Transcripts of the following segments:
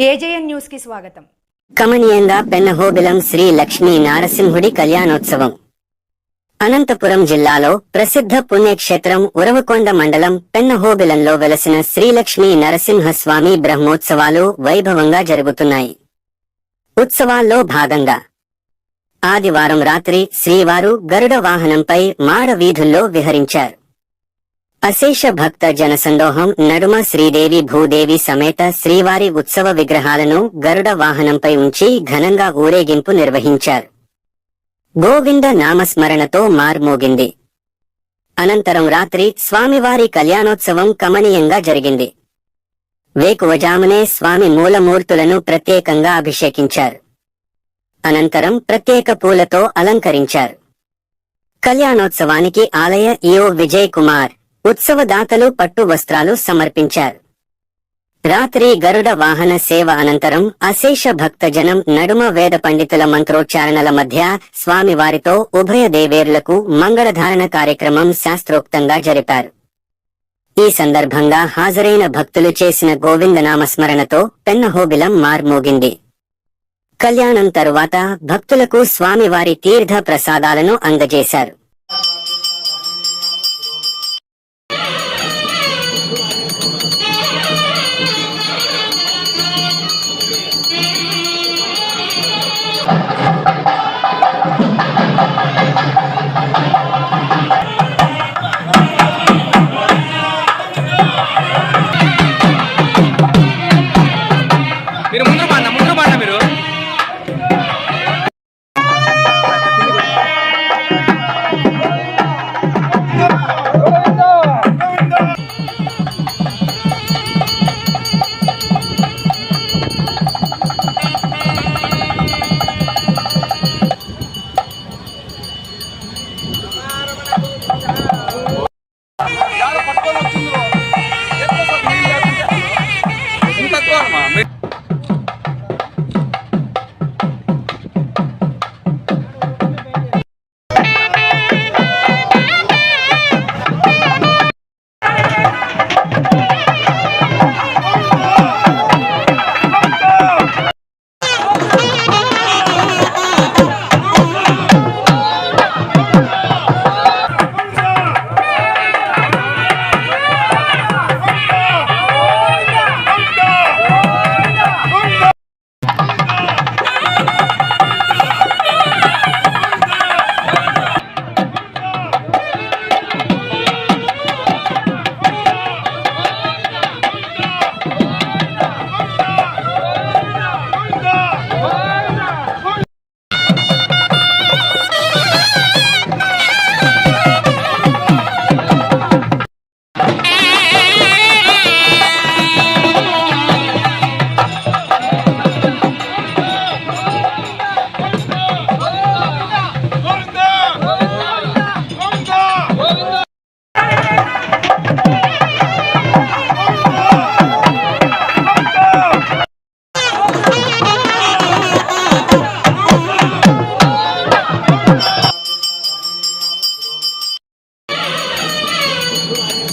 AJN న్యూస్కి స్వాగతం. కమనీయంగా పెన్నహోబిలం శ్రీ లక్ష్మీ నారసింహుడి కళ్యాణోత్సవం. అనంతపురం జిల్లాలో ప్రసిద్ధ పుణ్యక్షేత్రం ఉరవకొండ మండలం పెన్నహోబిలంలో వెలసిన శ్రీలక్ష్మీ నరసింహస్వామి బ్రహ్మోత్సవాలు వైభవంగా జరుగుతున్నాయి. ఉత్సవాల్లో భాగంగా ఆదివారం రాత్రి శ్రీవారు గరుడ వాహనంపై మాడ వీధుల్లో విహరించారు. అశేష భక్త జనసందోహం నడుమ శ్రీదేవి భూదేవి సమేత శ్రీవారి ఉత్సవ విగ్రహాలను గరుడ వాహనంపై ఉంచి ఘనంగా ఊరేగింపు నిర్వహించారు. గోవింద నామస్మరణతో మార్మోగింది. అనంతరం రాత్రి స్వామివారి కళ్యాణోత్సవం కమనీయంగా జరిగింది. వేకువజామునే స్వామి మూలమూర్తులను ప్రత్యేకంగా అభిషేకించారు. అనంతరం ప్రత్యేక పూలతో అలంకరించారు. కళ్యాణోత్సవానికి ఆలయ ఈఓ విజయ్ కుమార్ ఉత్సవదాతలు పట్టు వస్త్రాలు సమర్పించారు. రాత్రి గరుడ వాహన సేవ అనంతరం అశేష భక్తజనం నడుమ వేద పండితుల మంత్రోచ్చారణల మధ్య స్వామివారితో ఉభయ దేవేరులకు మంగళధారణ కార్యక్రమం శాస్త్రోక్తంగా జరిపారు. ఈ సందర్భంగా హాజరైన భక్తులు చేసిన గోవిందనామస్మరణతో పెన్నహోబిలం మార్మోగింది. కళ్యాణం తరువాత భక్తులకు స్వామివారి తీర్థ ప్రసాదాలను అందజేశారు. Thank you.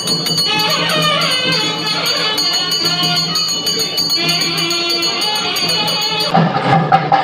Thank you.